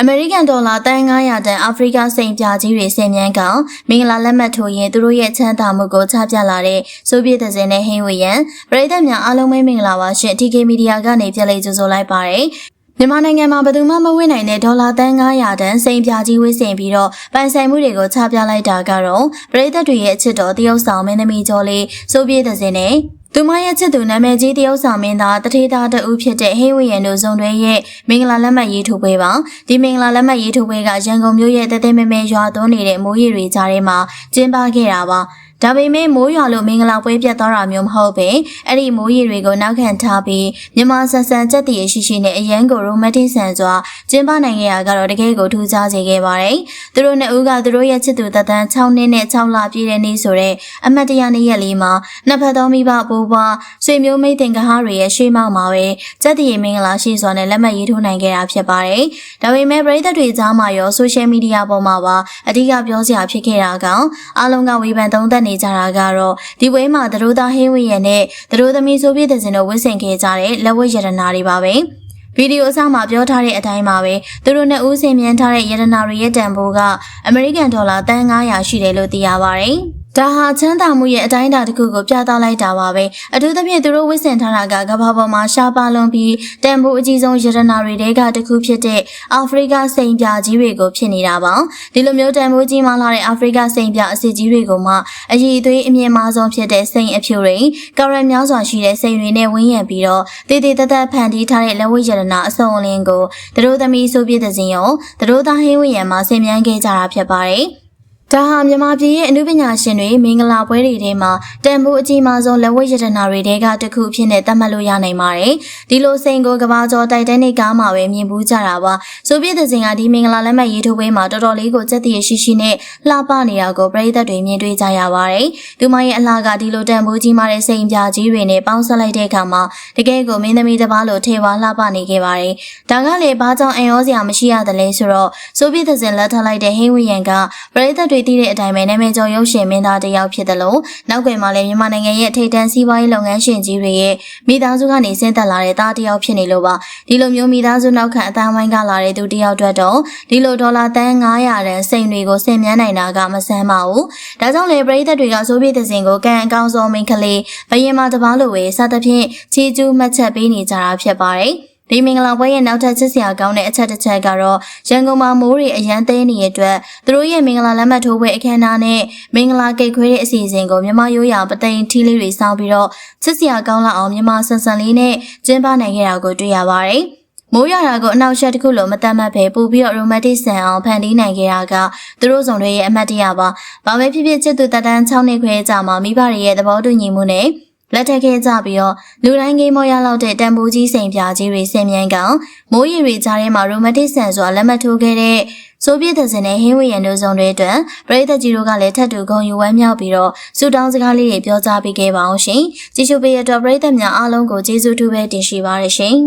အမေရိကန်ဒေါ်လာတန်900တန်အာဖရိကစိန်ပြကြီးတွေဆင်မြန်းကောင်မင်္ဂလာလက်မှတ်ထိုးရင်သူတို့ရဲ့ချမ်းသာမှုကိုချပြလာတဲ့ဆိုဗီယက်သင်းနဲ့ဟင်းဝေယံပြည်သက်များအားလုံးပဲမင်္ဂလာပါရှင် TK Media ကနေပြန်လည်ကြိုဆိုလိုက်ပါတယ်မြန်မာနိုင်ငံမှာဘယ်သူမှမဝင့်နိုင်တဲ့ဒေါ်လာတန်900တန်စိန်ပြကြီးဝေးစင်ပြီးတော့ပိုင်ဆိုင်မှုတွေကိုချပြလိုက်တာကတော့ပြည်သက်တွေရဲ့အချစ်တော်တရုတ်ဆောင်မင်းသမီးကျော်လေးဆိုဗီယက်သင်းနဲ့ သူမရဲ့ချစ်သူနာမည်ကြီးတရုတ်ဆောင်မင်းသားတထေးသားတဦးဖြစ်တဲ့ဟင်းဝေရန်တို့ဇုံတွေရဲ့မင်္ဂလာလက်မှတ်ရေးထိုးပွဲပါဒီမင်္ဂလာလက်မှတ်ရေးထိုးပွဲကရန်ကုန်မြို့ရဲ့တသက်မဲမဲရွာသွန်းနေတဲ့မိုးရေတွေကြားထဲမှာကျင်းပခဲ့တာပါ ဒါပေမဲ့မိုးရွာလို့မင်္ဂလာပွဲပြတ်သွားတာမျိုးမဟုတ်ပဲအဲ့ဒီမိုးရေတွေကိုနောက်ခံထားပြီးမြန်မာဆန်ဆန်ကြက်တည်ရှိရှိနဲ့အရန်ကိုရိုမန်တစ်ဆန်စွာကျင်းပနိုင်ခဲ့ရကတော့တကယ်ကိုထူးခြားစေခဲ့ပါတယ်။သူတို့နှစ်ဦးကသူတို့ရဲ့ချစ်သူသက်တမ်း6နှစ်နဲ့6လပြည့်တဲ့နေ့ဆိုတဲ့အမတ်တရနေ့ရက်လေးမှာနှစ်ဖက်သောမိဘဘိုးဘွားဆွေမျိုးမိတ်တင်ကဟားတွေရဲ့ရှေ့မှောက်မှာပဲကြက်တည်မင်္ဂလာရှိစွာနဲ့လက်မှတ်ရေးထိုးနိုင်ခဲ့တာဖြစ်ပါတယ်။ဒါပေမဲ့ပြည်သက်တွေကြားမှာရောဆိုရှယ်မီဒီယာပေါ်မှာပါအဓိကပြောစရာဖြစ်ခဲ့တာကောင်အားလုံးကဝေဖန်သုံးသပ်နေကြတာကတော့ဒီပွဲမှာသတို့သားဟင်းဝရနဲ့သတို့သမီးဆိုပြည့်တဲ့စင်တို့ဝတ်ဆင်ခဲ့ကြတဲ့လက်ဝတ်ရတနာတွေပါပဲ။ဗီဒီယိုအစမှာပြောထားတဲ့အတိုင်းပါပဲသူတို့နဲ့ဦးစင်မြန်းထားတဲ့ရတနာတွေရဲ့တန်ဖိုးကအမေရိကန်ဒေါ်လာတန်900ရှိတယ်လို့သိရပါတယ်။ ဒါဟာချမ်းသာမှုရဲ့အတိုင်းအတာတစ်ခုကိုပြသလိုက်တာပါပဲအထူးသဖြင့်သူတို့ဝစ်ဆင်ထားတာကကမ္ဘာပေါ်မှာရှားပါလွန်ပြီးတန်ဖိုးအကြီးဆုံးရတနာတွေတဲကတစ်ခုဖြစ်တဲ့အာဖရိကစိန်ပြကြီးတွေကိုဖြစ်နေတာပါဒီလိုမျိုးတန်ဖိုးကြီးမားလာတဲ့အာဖရိကစိန်ပြအစစ်ကြီးတွေကိုမှအည်အသွေးအမြင့်မားဆုံးဖြစ်တဲ့စိန်အဖြူတွေကာရန်များစွာရှိတဲ့စိန်တွေနဲ့ဝန်းရံပြီးတော့တည်တည်တသက်ဖန်တီးထားတဲ့လက်ဝတ်ရတနာအစုံအလင်းကိုသူတို့သမီးဆိုပြတဲ့စဉ်ရောသူတို့သားဟင်းဝရံမှာဆင်မြန်းခဲ့ကြတာဖြစ်ပါတယ် ဒါဟာမြန်မာပြည်ရဲ့အမှုပညာရှင်တွေမင်္ဂလာပွဲတွေထဲမှာတန်ဖိုးအကြီးမားဆုံးလက်ဝဲရတနာတွေတဲကတစ်ခုအဖြစ်နဲ့သတ်မှတ်လို့ရနိုင်ပါတယ်။ဒီလိုစိန်ကိုကဘာကျော်တိုက်တန်းနေကားမှာပဲမြင်ဘူးကြတာပါ။ဆိုပြတဲ့စဉ်ကဒီမင်္ဂလာလက်မှတ်ရေးထိုးပွဲမှာတော်တော်လေးကိုစက်တည်ရှိရှိနဲ့လှပနေတာကိုပြည်သက်တွေမြင်တွေ့ကြရပါတယ်။ဒီမရဲ့အလှကဒီလိုတန်ဖိုးကြီးမားတဲ့စိန်ပြကြီးတွေနဲ့ပေါင်းဆက်လိုက်တဲ့အခါမှာတကယ်ကိုမင်းသမီးတစ်ပါးလိုထေဝါလှပနေခဲ့ပါတယ်။ဒါကလည်းဘာကြောင့်အံ့ဩစရာမရှိရတယ်လဲဆိုတော့ဆိုပြတဲ့စဉ်လက်ထပ်လိုက်တဲ့ဟင်းဝီယန်ကပြည်သက်တွေသိတဲ့အတိုင်းပဲနာမည်ကျော်ရုပ်ရှင်မင်းသားတစ်ယောက်ဖြစ်တယ်လို့နောက်ွယ်မှာလည်းမြန်မာနိုင်ငံရဲ့ထိပ်တန်းစီးပွားရေးလုပ်ငန်းရှင်ကြီးတွေရဲ့မိသားစုကနေဆင်းသက်လာတဲ့သားတစ်ယောက်ဖြစ်နေလို့ပါဒီလိုမျိုးမိသားစုနောက်ခံအတန်းဝိုင်းကလာတဲ့သူတစ်ယောက်အတွက်တော့ဒီလိုဒေါ်လာတန်း900တန်စိန်တွေကိုဆင်မြန်းနိုင်တာကမဆန်းပါဘူးဒါကြောင့်လေပရိသတ်တွေကဆိုဗီယက်သင်ကိုကံအကောင်းဆုံးမိန်းကလေးဘယင်မတပားလိုပဲစသဖြင့်ချီကျူးမှတ်ချက်ပေးနေကြတာဖြစ်ပါတယ် ဒီမင်္ဂလာပွဲရဲ့နောက်ထပ်ချစ်စရာကောင်းတဲ့အချက်တစ်ချက်ကတော့ရန်ကုန်မှာမိုးတွေအရန်သေးနေတဲ့အတွက်သူတို့ရဲ့မင်္ဂလာလက်မှတ်ထိုးပွဲအခမ်းအနားနဲ့မင်္ဂလာကိတ်ခွေးတဲ့အစီအစဉ်ကိုမြန်မာရိုးရာပသိမ်ထီးလေးတွေစောင်းပြီးတော့ချစ်စရာကောင်းလာအောင်မြန်မာဆန်ဆန်လေးနဲ့ကျင်းပနိုင်ခဲ့တာကိုတွေ့ရပါတယ်။မိုးရတာကိုအနောက်ရှက်တစ်ခုလိုမတတ်မှတ်ပဲပို့ပြီးတော့ရိုမန်တစ်ဆန်အောင်ဖန်တီးနိုင်ခဲ့တာကသူတို့ဆောင်တွေရဲ့အမတ်တရပါ။ဘာပဲဖြစ်ဖြစ်ချစ်သူတတန်း6နှစ်ခွဲကြာမှမိဘတွေရဲ့သဘောတူညီမှုနဲ့ လက်ထက်ခဲ့ကြပြီးတော့လူတိုင်းကိမောရလောက်တဲ့တန်ဖိုးကြီးစိန်ပြာကြီးတွေဆင်မြန်းကောင်မိုးရီတွေကြားထဲမှာရိုမန်တစ်ဆန်စွာလက်မှတ်ထိုးခဲ့တဲ့ဆိုဗီယက်သင်နဲ့ဟင်းဝီယန်တို့စုံတွေအတွက်ပရိသတ်ကြီးတို့ကလည်းထပ်တူဂုဏ်ယူဝမ်းမြောက်ပြီးတော့စူတောင်းစကားလေးတွေပြောကြားပေးခဲ့ပါအောင်ရှင်ကြည့်ရှုပေးရတဲ့ပရိသတ်များအားလုံးကိုကျေးဇူးတူပဲတင်ရှိပါရရှင်